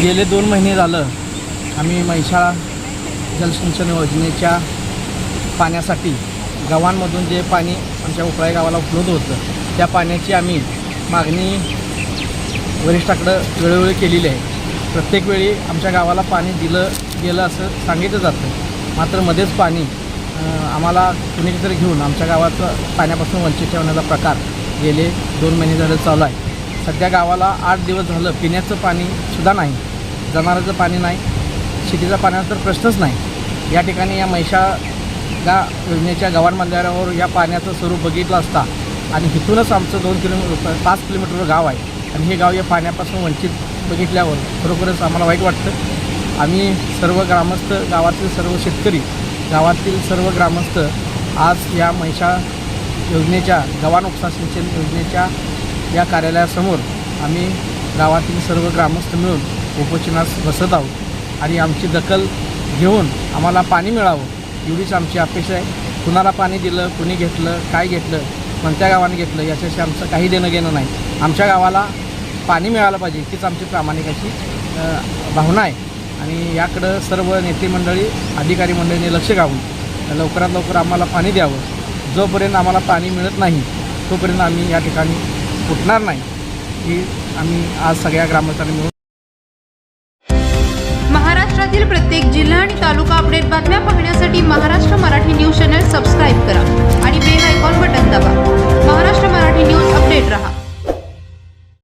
गेले दोन महिने झालं. आम्ही म्हैसाळ जलसिंचन योजनेच्या पाण्यासाठी गावांमधून जे पाणी आमच्या उपळाई गावाला उपलब्ध होतं त्या पाण्याची आम्ही मागणी वरिष्ठाकडं वेळोवेळी केलेली आहे. प्रत्येक वेळी आमच्या गावाला पाणी दिलं गेलं असं सांगितलं जातं. मात्र मध्येच पाणी आम्हाला कुणीतरी घेऊन आमच्या गावाचं पाण्यापासून वंचित ठेवण्याचा प्रकार गेले दोन महिने झालं चालू आहे. सध्या गावाला आठ दिवस झालं पिण्याचं पाणीसुद्धा नाही जनावरांचं पाणी नाही शेतीचा पाण्याचा तर प्रश्नच नाही. या ठिकाणी या म्हैसाळ गा योजनेच्या गावांमंदिरावर या पाण्याचं स्वरूप बघितलं असता आणि इथूनच आमचं दोन किलोमीटर पाच किलोमीटरवर गाव आहे. आणि हे गाव या पाण्यापासून वंचित बघितल्यावर खरोखरच आम्हाला वाईट वाटतं. आम्ही सर्व ग्रामस्थ गावातील सर्व शेतकरी गावातील सर्व ग्रामस्थ आज या महिषा योजनेच्या गव्हाण उपसा सिंचन योजनेच्या या कार्यालयासमोर आम्ही गावातील सर्व ग्रामस्थ मिळून उपोषणास बसत आहोत. आणि आमची दखल घेऊन आम्हाला पाणी मिळावं एवढीच आमची अपेक्षा आहे. कुणाला पाणी दिलं कुणी घेतलं काय घेतलं कोणत्या गावाने घेतलं याच्याशी आमचं काही देणं घेणं नाही. आमच्या गावाला पाणी मिळालं पाहिजे हीच आमची प्रामाणिक अशी भावना आहे. आणि याकडं सर्व नेते मंडळी अधिकारी मंडळीने लक्ष घालून लवकरात लवकर आम्हाला पाणी द्यावं. जोपर्यंत आम्हाला पाणी मिळत नाही तोपर्यंत आम्ही या ठिकाणी फुटणार नाही. ही आम्ही आज सगळ्या ग्रामस्थांनी मिळून महाराष्ट्रातील प्रत्येक जिल्हा आणि तालुका अपडेट बातम्या पाहण्यासाठी महाराष्ट्र मराठी न्यूज चॅनल